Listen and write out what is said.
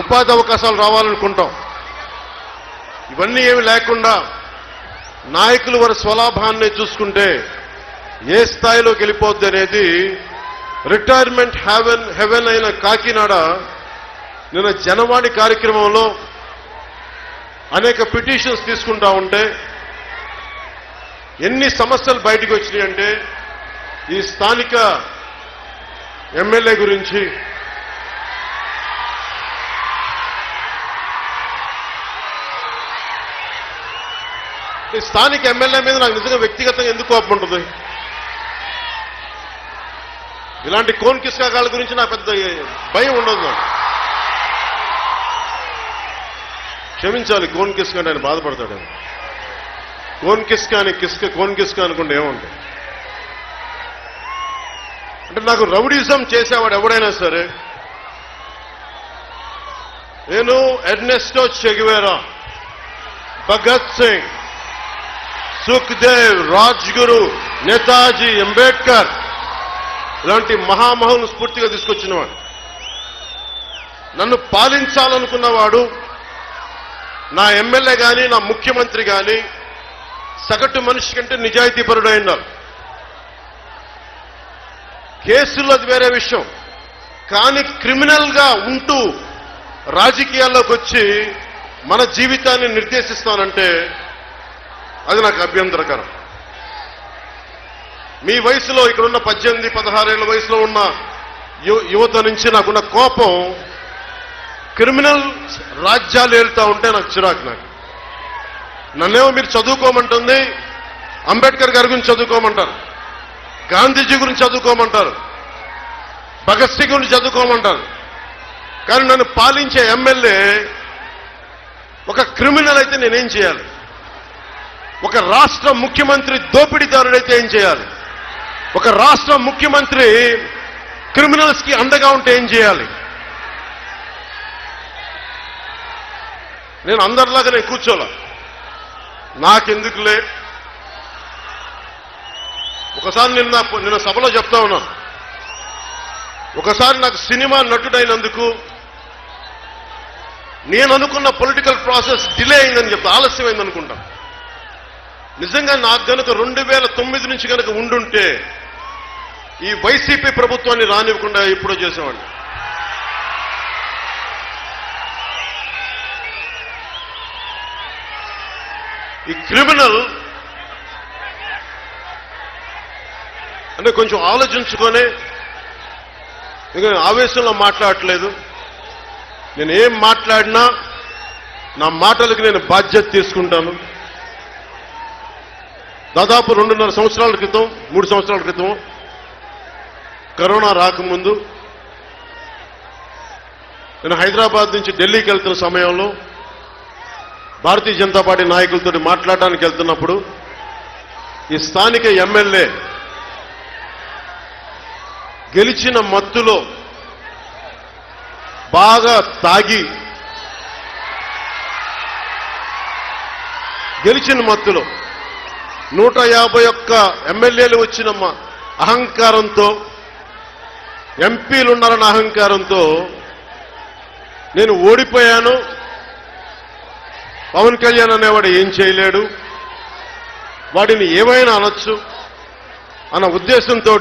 ఉపాధి అవకాశాలు రావాలనుకుంటాం. ఇవన్నీ ఏమి లేకుండా నాయకులు వారి స్వలాభాన్ని చూసుకుంటే ఏ స్థాయిలో గెలిపోద్ది అనేది రిటైర్మెంట్ హెవెన్ హెవెన్ అయిన కాకినాడ నిన్న జనవాణి కార్యక్రమంలో అనేక పిటిషన్స్ తీసుకుంటా ఉంటే ఎన్ని సమస్యలు బయటకు వచ్చినాయంటే ఈ స్థానిక ఎమ్మెల్యే గురించి స్థానిక ఎమ్మెల్యే మీద నాకు నిజంగా వ్యక్తిగతంగా ఎందుకు కోపం ఉంటుంది? ఇలాంటి కోన్ కిస్కాకాల గురించి నాకు పెద్ద భయం ఉండదు నాకు. క్షమించాలి కోన్ కిస్క అంటే ఆయన బాధపడతాడు. కోన్ కిస్క అని కిస్క కోన్ కిస్క అనుకుంటే ఏముంటుంది అంటే నాకు రౌడీజం చేసేవాడు ఎవడైనా సరే నేను Ernesto Che Guevara Bhagat Singh Sukhdev Rajguru Netaji Ambedkar. ఇలాంటి మహామహులను స్ఫూర్తిగా తీసుకొచ్చినవాడు. నన్ను పాలించాలనుకున్నవాడు నా ఎమ్మెల్యే కానీ నా ముఖ్యమంత్రి కానీ సగటు మనిషి కంటే నిజాయితీపరుడై ఉన్నారు కేసుల్లో అది వేరే విషయం. కానీ క్రిమినల్గా ఉంటూ రాజకీయాల్లోకి వచ్చి మన జీవితాన్ని నిర్దేశిస్తానంటే అది నాకు అభ్యంతరకరం. మీ వయసులో ఇక్కడున్న పద్దెనిమిది పదహారేళ్ళ వయసులో ఉన్న యువత నుంచి నాకున్న కోపం క్రిమినల్ రాజ్యాలు ఏళ్తా ఉంటే నాకు చిరాకు నాకు. నన్నేమో మీరు చదువుకోమంటుంది అంబేద్కర్ గారి గురించి చదువుకోమంటారు గాంధీజీ గురించి చదువుకోమంటారు భగత్ సింగ్ గురించి చదువుకోమంటారు. కానీ నన్ను పాలించే ఎమ్మెల్యే ఒక క్రిమినల్ అయితే నేనేం చేయాలి? ఒక రాష్ట్ర ముఖ్యమంత్రి దోపిడీదారుడైతే ఏం చేయాలి? ఒక రాష్ట్ర ముఖ్యమంత్రి క్రిమినల్స్కి అండగా ఉంటే ఏం చేయాలి? నేను అందరిలాగా నేను కూర్చోలే. నాకెందుకులే? ఒకసారి నిన్న నిన్న సభలో చెప్తా ఉన్నాను ఒకసారి నాకు సినిమా నటుడైనందుకు నేను అనుకున్న పొలిటికల్ ప్రాసెస్ డిలే అయిందని చెప్తా ఆలస్యమైందనుకుంటాను నిజంగా నాకు కనుక రెండు వేల తొమ్మిది నుంచి కనుక ఉండుంటే ఈ వైసీపీ ప్రభుత్వాన్ని రానివ్వకుండా ఎప్పుడో చేసేవాడిని. ఈ క్రిమినల్ అంటే కొంచెం ఆలోచించుకొని ఇక ఆవేశంలో మాట్లాడట్లేదు. నేను ఏం మాట్లాడినా నా మాటలకు నేను బాధ్యత తీసుకుంటాను. దాదాపు రెండున్నర సంవత్సరాల క్రితం మూడు సంవత్సరాల క్రితం కరోనా రాకముందు నేను హైదరాబాద్ నుంచి ఢిల్లీకి వెళ్తున్న సమయంలో భారతీయ జనతా పార్టీ నాయకులతో మాట్లాడడానికి వెళ్తున్నప్పుడు ఈ స్థానిక ఎమ్మెల్యే గెలిచిన మత్తులో బాగా తాగి గెలిచిన మత్తులో నూట యాభై ఒక్క ఎమ్మెల్యేలు వచ్చిన అహంకారంతో ఎంపీలున్నారన్న అహంకారంతో నేను ఓడిపోయాను. పవన్ కళ్యాణ్ అనేవాడు ఏం చేయలేడు. వాడిని ఏమైనా అనొచ్చు అన్న ఉద్దేశంతో